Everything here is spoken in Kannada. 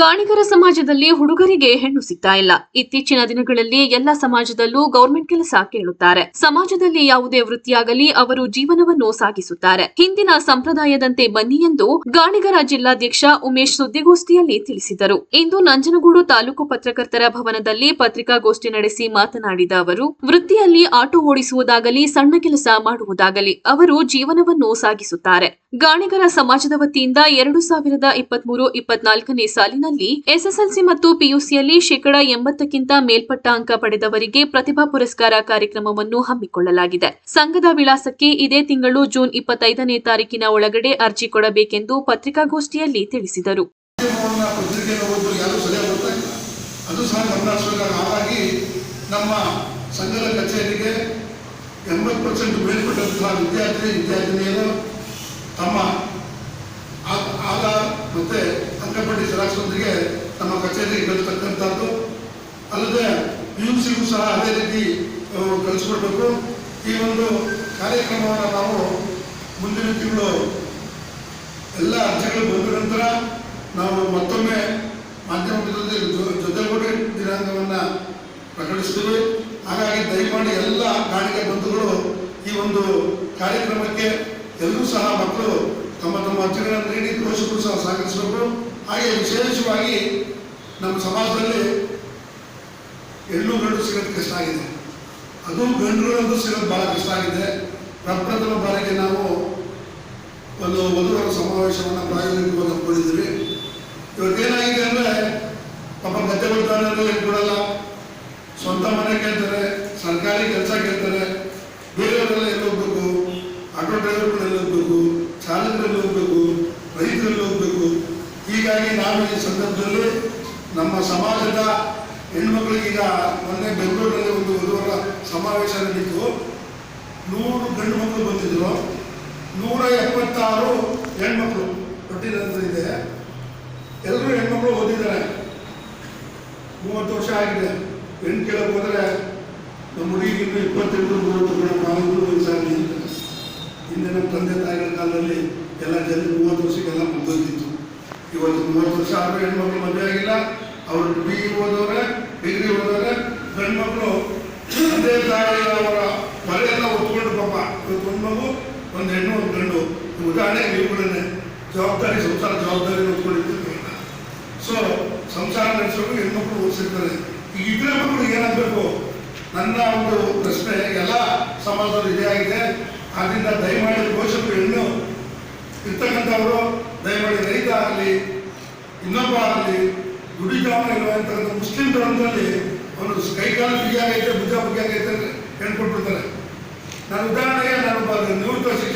ಗಾಣಿಗರ ಸಮಾಜದಲ್ಲಿ ಹುಡುಗರಿಗೆ ಹೆಣ್ಣು ಸಿಗ್ತಾ ಇಲ್ಲ. ಇತ್ತೀಚಿನ ದಿನಗಳಲ್ಲಿ ಎಲ್ಲ ಸಮಾಜದಲ್ಲೂ ಗೌರ್ಮೆಂಟ್ ಕೆಲಸ ಕೇಳುತ್ತಾರೆ. ಸಮಾಜದಲ್ಲಿ ಯಾವುದೇ ವೃತ್ತಿಯಾಗಲಿ ಅವರು ಜೀವನವನ್ನು ಸಾಗಿಸುತ್ತಾರೆ. ಹಿಂದಿನ ಸಂಪ್ರದಾಯದಂತೆ ಬನ್ನಿ ಎಂದು ಗಾಣಿಗರ ಜಿಲ್ಲಾಧ್ಯಕ್ಷ ಉಮೇಶ್ ಸುದ್ದಿಗೋಷ್ಠಿಯಲ್ಲಿ ತಿಳಿಸಿದರು. ಇಂದು ನಂಜನಗೂಡು ತಾಲೂಕು ಪತ್ರಕರ್ತರ ಭವನದಲ್ಲಿ ಪತ್ರಿಕಾಗೋಷ್ಠಿ ನಡೆಸಿ ಮಾತನಾಡಿದ ಅವರು, ವೃತ್ತಿಯಲ್ಲಿ ಆಟೋ ಓಡಿಸುವುದಾಗಲಿ, ಸಣ್ಣ ಕೆಲಸ ಮಾಡುವುದಾಗಲಿ ಅವರು ಜೀವನವನ್ನು ಸಾಗಿಸುತ್ತಾರೆ. ಗಾಣಿಗರ ಸಮಾಜದ ವತಿಯಿಂದ ಎರಡು ಸಾವಿರದ ಇಪ್ಪತ್ಮೂರು ಇಪ್ಪತ್ನಾಲ್ಕನೇ ಸಾಲಿನಲ್ಲಿ ಎಸ್ಎಸ್ಎಲ್ಸಿ ಮತ್ತು ಪಿಯುಸಿಯಲ್ಲಿ ಶೇಕಡಾ ಎಂಬತ್ತಕ್ಕಿಂತ ಮೇಲ್ಪಟ್ಟ ಅಂಕ ಪಡೆದವರಿಗೆ ಪ್ರತಿಭಾ ಪುರಸ್ಕಾರ ಕಾರ್ಯಕ್ರಮವನ್ನು ಹಮ್ಮಿಕೊಳ್ಳಲಾಗಿದೆ. ಸಂಘದ ವಿಳಾಸಕ್ಕೆ ಇದೇ ತಿಂಗಳು ಜೂನ್ ಇಪ್ಪತ್ತೈದನೇ ತಾರೀಕಿನ ಒಳಗಡೆ ಅರ್ಜಿ ಕೊಡಬೇಕೆಂದು ಪತ್ರಿಕಾಗೋಷ್ಠಿಯಲ್ಲಿ ತಿಳಿಸಿದರು. ಮಾಧ್ಯಮವನ್ನ ಜೆರಾಕ್ಸ್ನೊಂದಿಗೆ ತಮ್ಮ ಕಚೇರಿಗೆ ಬೆಳೆತಕ್ಕಂಥದ್ದು. ಅಲ್ಲದೆ ಪಿ ಯು ಸಿಗೂ ಸಹ ಅದೇ ರೀತಿ ಕಲಿಸ್ಕೊಡ್ಬೇಕು. ಈ ಒಂದು ಕಾರ್ಯಕ್ರಮವನ್ನು ನಾವು ಮುಂದಿನ ತಿಂಗಳು ಎಲ್ಲ ಅರ್ಜಿಗಳು ಬಂದ ನಂತರ ನಾವು ಮತ್ತೊಮ್ಮೆ ಮಾಧ್ಯಮದ ಜೊತೆ ಜೊತೆಗೂಡಿ ದಿನಾಂಕವನ್ನು ಪ್ರಕಟಿಸ್ತೀವಿ. ಹಾಗಾಗಿ ದಯಮಾಡಿ ಎಲ್ಲ ಕಾಣಿಕೆ ಬಂಧುಗಳು ಈ ಒಂದು ಕಾರ್ಯಕ್ರಮಕ್ಕೆ ಎಲ್ಲರೂ ಸಹ ಮಕ್ಕಳು ತಮ್ಮ ತಮ್ಮ ಅರ್ಜಿಗಳನ್ನು ನೀಡಿ ಪೋಷಕರು ಸಹ ಸಹಕರಿಸಬೇಕು ಹಾಗೆ ವಿಶೇಷವಾಗಿ ನಮ್ಮ ಸಮಾಜದಲ್ಲಿ ಹೆಣ್ಣು ಗಂಡು ಸಿಗೋದು ಕಷ್ಟ ಆಗಿದೆ. ಅದು ಗಂಡುಗಳಂತೂ ಸಿಗೋದು ಭಾಳ ಕಷ್ಟ ಆಗಿದೆ. ಪ್ರಪ್ರಥಮ ಬಾರಿಗೆ ನಾವು ಒಂದು ವಧುವರ ಸಮಾವೇಶವನ್ನು ಪ್ರಾಯೋಗಿಕವಾಗಿ ಹಮ್ಮಿಕೊಂಡಿದ್ದೀವಿ. ಇವತ್ತೇನಾಗಿದೆ ಅಂದರೆ ಪಾಪ ಗದ್ದೆ ಬಡ್ತಾನೆ ಕೊಡಲ್ಲ, ಸ್ವಂತ ಮನೆ ಕೇಳ್ತಾರೆ, ಸರ್ಕಾರಿ ಕೆಲಸ ಕೇಳ್ತಾರೆ. ಬೇರೆಯವರೆಲ್ಲ ಎಲ್ಲಿ ಹೋಗ್ಬೇಕು? ಆಟೋ ಡ್ರೈವರ್ಗಳೆಲ್ಲ ಹೋಗ್ಬೇಕು? ಚಾಲಕರಲ್ಲಿ ಹೋಗ್ಬೇಕು? ರೈತರಲ್ಲಿ ಹೋಗ್ಬೇಕು? ಹೀಗಾಗಿ ನಾವು ಈ ಸಂದರ್ಭದಲ್ಲಿ ನಮ್ಮ ಸಮಾಜದ ಹೆಣ್ಮಕ್ಳಿಗೀಗ ಮೊನ್ನೆ ಬೆಂಗಳೂರಿನಲ್ಲಿ ಒಂದು ವಧುವರ ಸಮಾವೇಶ ನಡೀತು. ನೂರು ಗಂಡು ಮಕ್ಕಳು ಬಂದಿದ್ರು. ನೂರ ಎಪ್ಪತ್ತಾರು ಹೆಣ್ಮಕ್ಳು ಕೊಟ್ಟಿರೋದು ಇದೆ. ಎಲ್ಲರೂ ಹೆಣ್ಮಕ್ಳು ಓದಿದ್ದಾರೆ. ಮೂವತ್ತು ವರ್ಷ ಆಗಿದೆ. ಹೆಣ್ಣು ಕೇಳಕ್ಕೆ ಹೋದರೆ ನಮ್ಮ ಹುಡುಗಿಗೆ ಇನ್ನೂ ಇಪ್ಪತ್ತೆಂಟು, ಮೂವತ್ತು ಮಾಡಿದ್ರು ವಯಸ್ಸಾಗಲಿ ಹಿಂದೆ ನಮ್ಮ ತಂದೆ ತಾಯಿಗಳ ಕಾಲದಲ್ಲಿ ಎಲ್ಲ ಜನ ಮೂವತ್ತು ಮುಗ್ದೋಗಿತ್ತು ಇವತ್ತು ಮೂವತ್ತು ವರ್ಷ ಆದರೂ ಹೆಣ್ಮಕ್ಳು ಮದುವೆ ಆಗಿಲ್ಲ. ಅವರು ಬಿ ಓದೋರೆ ಡಿಗ್ರಿ ಓದೋರೆ. ಗಂಡು ಮಕ್ಕಳು ತಂದೆ ತಾಯಿ ಅವರ ಮನೆಯೆಲ್ಲ ಒತ್ಕೊಂಡು ಪಾಪ. ಇವತ್ತು ಒಂದು ಮಗು ಒಂದು ಹೆಣ್ಣು, ಒಂದು ಗಂಡು. ಉದಾಹರಣೆ ಇವುಗಳನ್ನೇ. ಜವಾಬ್ದಾರಿ, ಸಂಸಾರ ಜವಾಬ್ದಾರಿ ಹೊತ್ಕೊಂಡಿರ್ತಾರೆ ಸೊ ಸಂಸಾರ ನಡೆಸೋದು ಹೆಣ್ಮಕ್ಳು ಓದಿಸಿರ್ತಾರೆ. ಈಗ ಇಬ್ಬರ ಮಕ್ಕಳು ಏನಾಗಬೇಕು? ನನ್ನ ಒಂದು ಪ್ರಶ್ನೆ, ಎಲ್ಲ ಸಮಾಜದಲ್ಲಿ ಇದೇ ಆಗಿದೆ. ಆದ್ದರಿಂದ ದಯಮಾಡಿ ಪೋಷಕರು ಹೆಣ್ಣು ಇರ್ತಕ್ಕಂಥವರು, ದಯಮಾಡಿ ಆಗಲಿ ಇನ್ನೊಬ್ಬ ಆಗಲಿ ಇಲ್ವಾ ಅಂತಕ್ಕಂಥ ಮುಸ್ಲಿಂ ಧರ್ಮದಲ್ಲಿ ಒಂದು ಕೈಕಾಲು ಬಿಗಿಯಾಗೈತೆ ಭುಜ ಬಿಗಿಯಾಗೈತೆ ಅಂತ ಹೇಳ್ಕೊಟ್ಬಿಡ್ತಾರೆ. ನಾನು ಉದಾಹರಣೆಗೆ ನಾನು ನಿವೃತ್ತ ಶಿಕ್ಷಕ